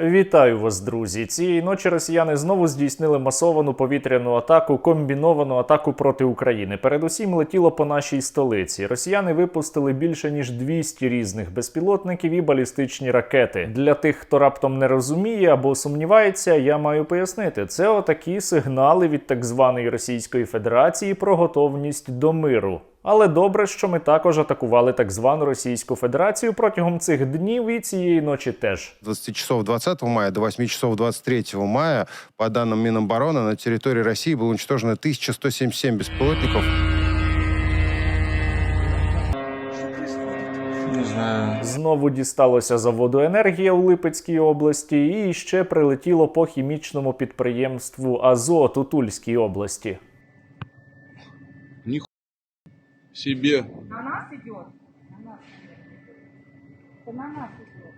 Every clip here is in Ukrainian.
Вітаю вас, друзі! Цієї ночі росіяни знову здійснили масовану повітряну атаку, комбіновану атаку проти України. Передусім летіло по нашій столиці. Росіяни випустили більше ніж 200 різних безпілотників і балістичні ракети. Для тих, хто раптом не розуміє або сумнівається, я маю пояснити. Це отакі сигнали від так званої Російської Федерації про готовність до миру. Але добре, що ми також атакували так звану Російську Федерацію протягом цих днів і цієї ночі теж. 20 часов 20 мая до 8 часов 23 мая, по данным Минобороны, на территории России было уничтожено 1177 беспилотников. Не знаю. Знову дісталося заводу енергія у Липецькій області, і ще прилетіло по хімічному підприємству Азот у Тульській області. Себе. На нас идет? На нас идет. Это на нас идет.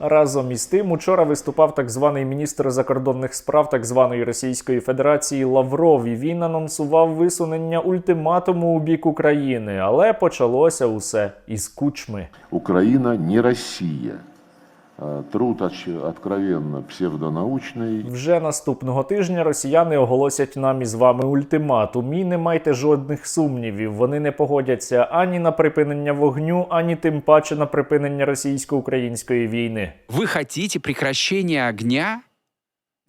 Разом із тим, учора виступав так званий міністр закордонних справ так званої Російської Федерації Лавров. І він анонсував висунення ультиматуму у бік України, але почалося усе із кучми. Украина не Россия. А, Труд оч- откровенно псевдонаучный. Вже наступного тижня росіяни оголосять нам із вами ультиматум. І не майте жодних сумнівів. Вони не погодяться ані на припинення вогню, ані тим паче на припинення російсько-української війни. Вы хотите прекращения огня?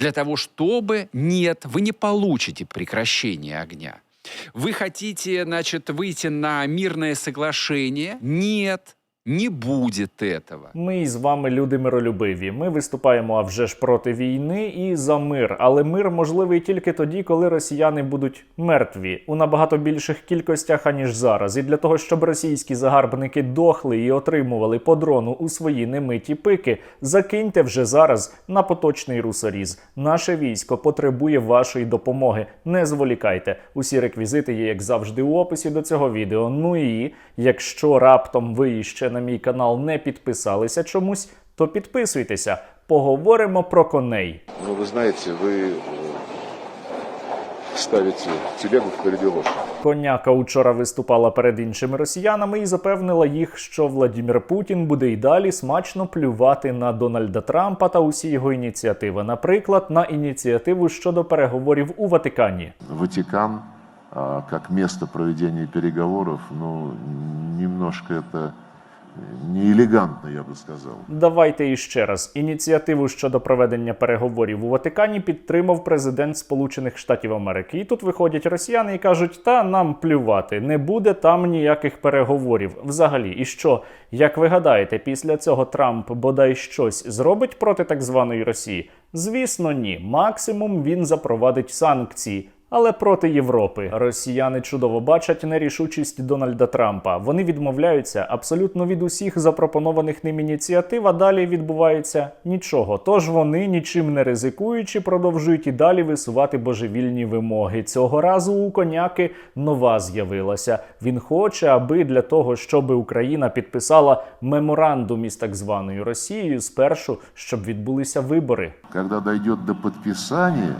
Для того, чтобы... Нет, вы не получите прекращение огня. Вы хотите, значит, выйти на мирное соглашение? Нет, не будет этого. Ми із вами люди миролюбиві. Ми виступаємо а вже ж проти війни і за мир. Але мир можливий тільки тоді, коли росіяни будуть мертві у набагато більших кількостях аніж зараз. І для того, щоб російські загарбники дохли і отримували по дрону у свої немиті пики, закиньте вже зараз на поточний русоріз. Наше військо потребує вашої допомоги. Не зволікайте. Усі реквізити є, як завжди, у описі до цього відео. Ну і якщо раптом ви ще на мій канал не підписалися чомусь, то підписуйтеся. Поговоримо про коней. Ну, вы знаете, вы э, ставите телегу впереди лошади. Коняка учора виступала перед іншими росіянами і запевнила їх, що Владімір Путін буде й далі смачно плювати на Дональда Трампа та усі його ініціативи, наприклад, на ініціативу щодо переговорів у Ватикані. Ватикан, а, как место проведения переговоров, ну, немножко это неэлегантно, я бы сказал. Давайте іще раз. Ініціативу щодо проведення переговорів у Ватикані підтримав президент Сполучених Штатів Америки. І тут виходять росіяни і кажуть: та нам плювати, не буде там ніяких переговорів. Взагалі, і що, як ви гадаєте, після цього Трамп бодай щось зробить проти так званої Росії? Звісно, ні. Максимум він запровадить санкції. Але проти Європи росіяни чудово бачать нерішучість Дональда Трампа. Вони відмовляються абсолютно від усіх запропонованих ним ініціатив, а далі відбувається нічого. Тож вони, нічим не ризикуючи, продовжують і далі висувати божевільні вимоги. Цього разу у коняки нова з'явилася. Він хоче, аби для того, щоб Україна підписала меморандум із так званою Росією, спершу щоб відбулися вибори. Когда дойдет до подписания,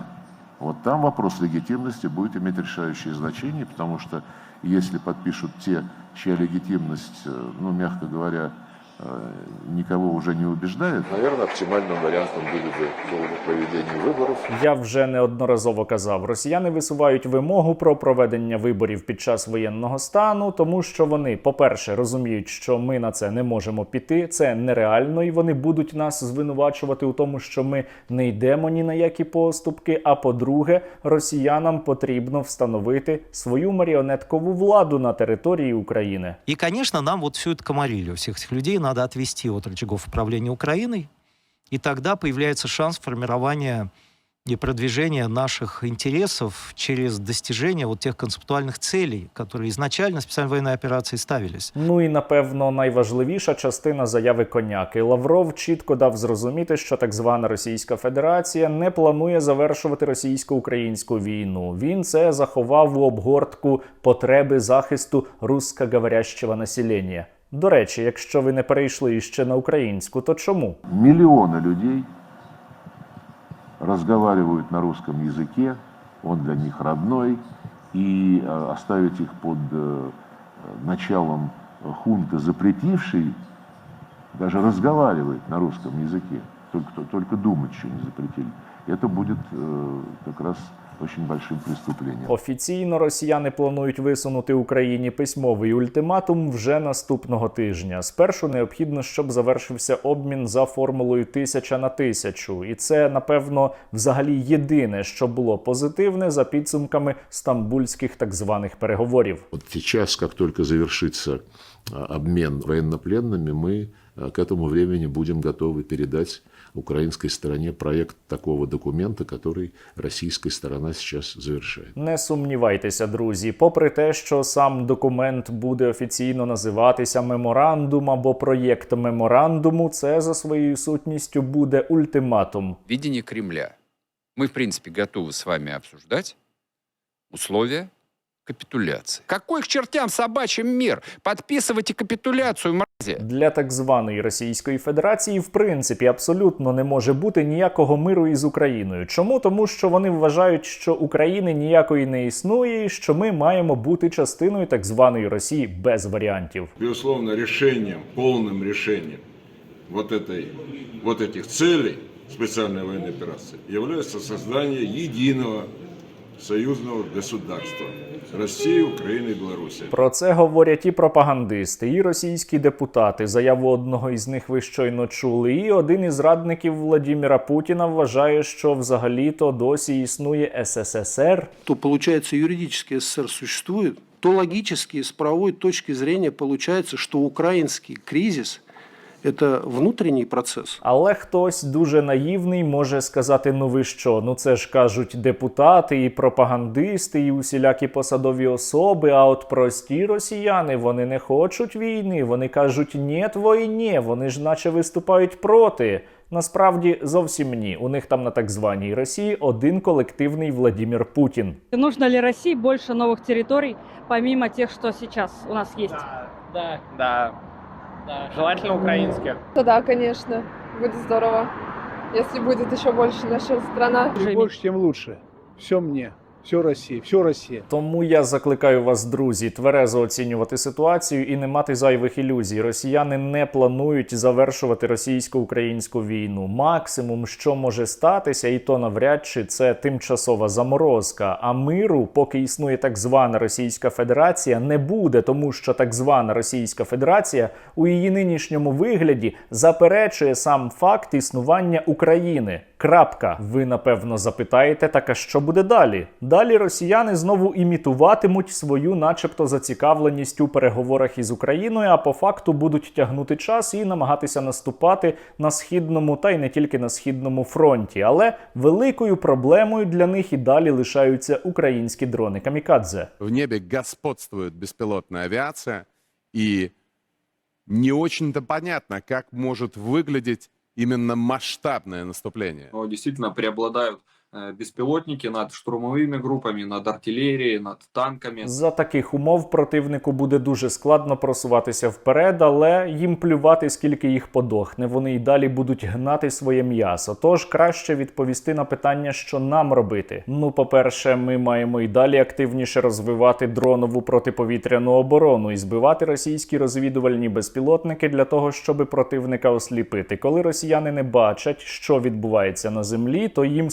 вот там вопрос легитимности будет иметь решающее значение, потому что если подпишут те, чья легитимность, э, ну, мягко говоря, никого уже не убеждает, наверное, оптимальным вариантом были бы проведение выборов. Я вже неодноразово казав, росіяни висувають вимогу про проведення виборів під час воєнного стану, тому що вони, по-перше, розуміють, що ми на це не можемо піти, це нереально, і вони будуть нас звинувачувати у тому, що ми не йдемо ні на які поступки. А по-друге, росіянам потрібно встановити свою маріонеткову владу на території України. И, конечно, нам вот всю эту комарилью, всех этих людей надо отвести от рычагов управления Украиной, и тогда появляется шанс формирования и продвижения наших интересов через достижение вот тех концептуальных целей, которые изначально специальной военной операции ставились. Ну і напевно найважливіша частина заяви коняки. Лавров чітко дав зрозуміти, що так звана Російська Федерація не планує завершувати російсько-українську війну. Він це заховав у обгортку потреби захисту русскоговорящого населення. До речі, якщо ви не перейшли іще на українську, то чому? Миллионы людей разговаривают на русском языке, он для них родной, и э, оставить их под э, началом хунта, запретивший даже разговаривать на русском языке, только, только думать еще не запретили, это будет э, как раз очень большим преступлением. Офіційно росіяни планують висунути Україні письмовий ультиматум вже наступного тижня. Спершу необхідно, щоб завершився обмін за формулою тисяча на тисячу, і це напевно взагалі єдине, що було позитивне за підсумками стамбульських так званих переговорів. Вот сейчас, как только завершится а, обмен военнопленными, мы а, к этому времени будем готовы передать украинской стороне проект такого документа, который российская сторона сейчас завершает. Не сумнівайтеся, друзі. Попри те, що сам документ буде офіційно називатися меморандум або проєкт меморандуму, це за своєю сутністю буде ультиматум. Видение Кремля. Мы, в принципе, готовы с вами обсуждать условия капитуляции. Какой к чертям собачьим мир? Подписывайте капитуляцию, мрази. Для так званої Російської Федерації, в принципі, абсолютно не може бути ніякого миру із Україною. Чому? Тому що вони вважають, що України ніякої не існує, і що ми маємо бути частиною так званої Росії без варіантів. Безусловно, решением, полным решением вот, этой, вот этих целей специальной военной операции является создание единого союзного государства России, Украины и Беларуси. Про це говорять і пропагандисти, і російські депутати. Заяву одного із них ви щойно чули. І один із радників Владіміра Путіна вважає, що взагалі-то досі існує СССР. то получается юридически СССР существует, то логически с правовой точки зрения получается, что украинский кризис – это внутренний процесс. Але хтось дуже наївний може сказати: ну ви що? Ну це ж кажуть депутати і пропагандисти, і усілякі посадові особи. А от прості росіяни вони не хочуть війни. Вони кажуть «нєт війні», вони ж наче виступають проти. Насправді зовсім ні. У них там на так званій Росії один колективний Владімір Путін. Нужно ли России больше новых территорий, помимо тех, что сейчас у нас есть? Да, да, да. Желательно украинских. Да, да, конечно, будет здорово, если будет еще больше наша страна. Чем больше, тем лучше. Все мне. Все Россия. Все Россия. Тому я закликаю вас, друзі, тверезо оцінювати ситуацію і не мати зайвих ілюзій. Росіяни не планують завершувати російсько-українську війну. Максимум, що може статися, і то навряд чи це тимчасова заморозка. А миру, поки існує так звана Російська Федерація, не буде, тому що так звана Російська Федерація у її нинішньому вигляді заперечує сам факт існування України. Крапка. Ви напевно запитаєте, так а що буде далі? Далі росіяни знову імітуватимуть свою, начебто, зацікавленість у переговорах із Україною, а по факту будуть тягнути час і намагатися наступати на східному та й не тільки на східному фронті. Але великою проблемою для них і далі лишаються українські дрони камікадзе. в небе господствует беспилотная авиация, и не очень-то понятно, как может выглядеть именно масштабное наступление. Но действительно преобладают э, над штурмовыми группами, над артиллерией, над танками. За таких умов противнику буде дуже складно просуватися вперед, але їм плювати, скільки їх подохне. Вони й далі будуть гнати своє м'ясо. Тож краще відповісти на питання, що нам робити. Ну, по-перше, ми маємо і далі активніше розвивати дронову протиповітряну оборону і збивати російські розвідувальні безпілотники для того, щоб противника осліпити. Коли росіяни не бачать, що відбувається на землі, то їм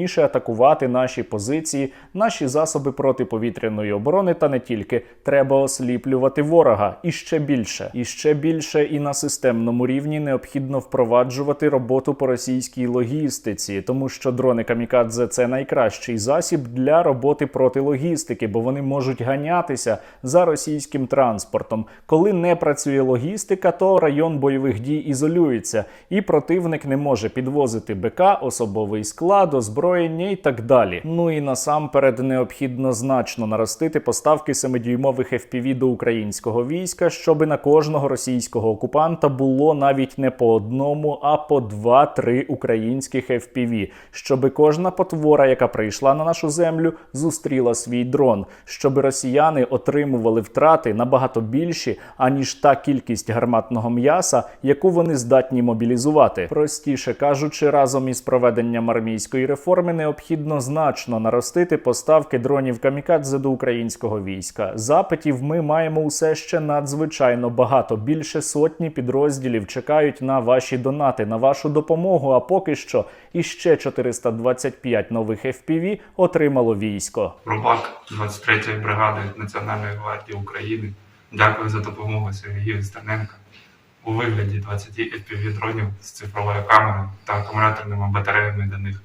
складніше атакувати наші позиції, наші засоби протиповітряної оборони, та не тільки треба осліплювати ворога і ще більше, і ще більше, і на системному рівні необхідно впроваджувати роботу по російській логістиці, тому що дрони камікадзе це найкращий засіб для роботи проти логістики, бо вони можуть ганятися за російським транспортом. Коли не працює логістика, то район бойових дій ізолюється, і противник не може підвозити БК, особовий склад, озброєння і так далі. Ну і насамперед необхідно значно наростити поставки 7-дюймових FPV до українського війська, щоби на кожного російського окупанта було навіть не по одному, а по два-три українських FPV, щоби кожна потвора, яка прийшла на нашу землю, зустріла свій дрон, щоби росіяни отримували втрати набагато більші, аніж та кількість гарматного м'яса, яку вони здатні мобілізувати. Простіше кажучи, разом із проведенням армійської реформи реформи необхідно значно наростити поставки дронів камікадзе до українського війська. Запитів ми маємо усе ще надзвичайно багато. Більше сотні підрозділів чекають на ваші донати, на вашу допомогу. А поки що іще 425 нових FPV отримало військо. Рубак 23-ї бригади Національної гвардії України. Дякую за допомогу Сергію Стерненка у вигляді 20 FPV-дронів з цифровою камерою та акумуляторними батареями до них.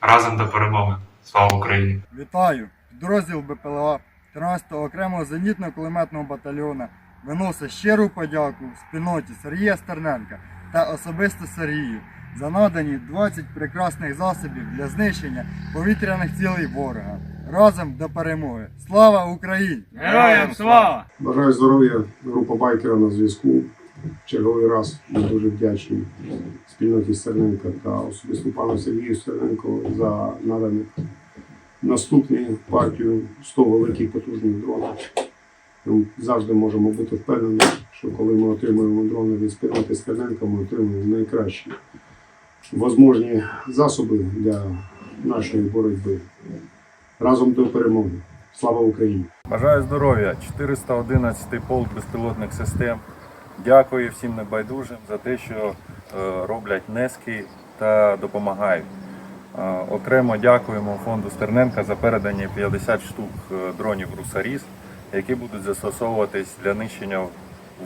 Разом до перемоги. Слава Україні! Вітаю! Підрозділ БПЛА 13-го окремого зенітно-кулеметного батальйону виносить щиру подяку спільноті Сергія Стерненка та особисто Сергію за надані 20 прекрасних засобів для знищення повітряних цілей ворога. Разом до перемоги! Слава Україні! Героям слава! Бажаю здоров'я, група байкера на зв'язку. Черговий раз ми дуже вдячні спільноті Стерненка та особисто пану Сергію Стерненко за наданих наступні партію 100 великих потужних дронів. Ми завжди можемо бути впевнені, що коли ми отримуємо дрони від спільноти Стерненка, ми отримуємо найкращі возможні засоби для нашої боротьби. Разом до перемоги. Слава Україні! Бажаю здоров'я! 411 полк безпілотних систем. Дякую всім небайдужим за те, що е, роблять внески та допомагають. Е, Окремо дякуємо фонду Стерненка за передані 50 штук е, дронів Русаріс, які будуть застосовуватись для нищення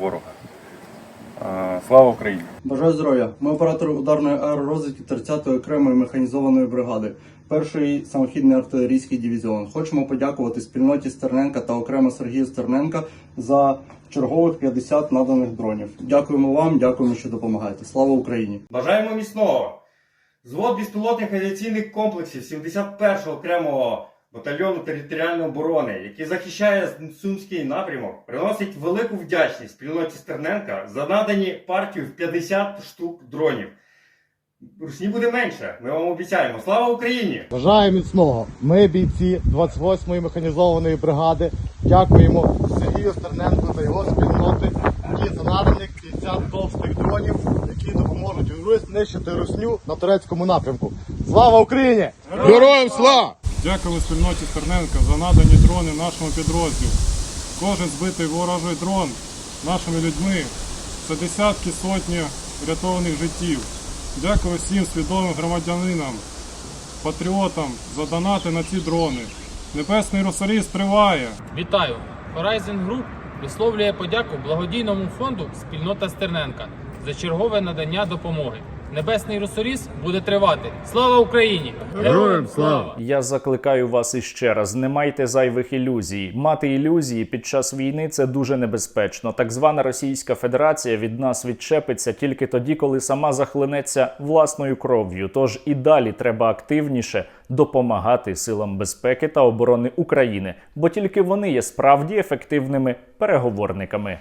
ворога. Слава Україні! Бажаю здоров'я. Ми оператор ударної аеророзвідки 30-ї окремої механізованої бригади, перший самохідний артилерійський дивізіон. Хочемо подякувати спільноті Стерненка та окремо Сергію Стерненка за чергових 50 наданих дронів. Дякуємо вам, дякуємо, що допомагаєте. Слава Україні! Бажаємо міцного! Звод безпілотних авіаційних комплексів 71-го окремого батальйону територіальної оборони, який захищає Сумський напрямок, приносить велику вдячність спільноті Стерненка за надані партію в 50 штук дронів. Русні буде менше, ми вам обіцяємо. Слава Україні! Бажаю міцного! Ми, бійці 28-ї механізованої бригади, дякуємо Сергію Стерненку та його спільноти, які за наданих 50 товстих дронів, які допоможуть знищити русню на турецькому напрямку. Слава Україні! Героям слава! Дякую спільноті Стерненка за надані дрони нашому підрозділу. Кожен збитий ворожий дрон нашими людьми це десятки сотні врятованих життів. Дякую всім свідомим громадянинам, патріотам за донати на ці дрони. Небесний Росаріс триває! Вітаю! Horizon Group висловлює подяку благодійному фонду Спільнота Стерненка за чергове надання допомоги. Небесний Русоріс буде тривати. Слава Україні! Героям слава! Я закликаю вас іще раз: не майте зайвих ілюзій. Мати ілюзії під час війни це дуже небезпечно. Так звана Російська Федерація від нас відчепиться тільки тоді, коли сама захлинеться власною кров'ю. Тож і далі треба активніше допомагати силам безпеки та оборони України, бо тільки вони є справді ефективними переговорниками.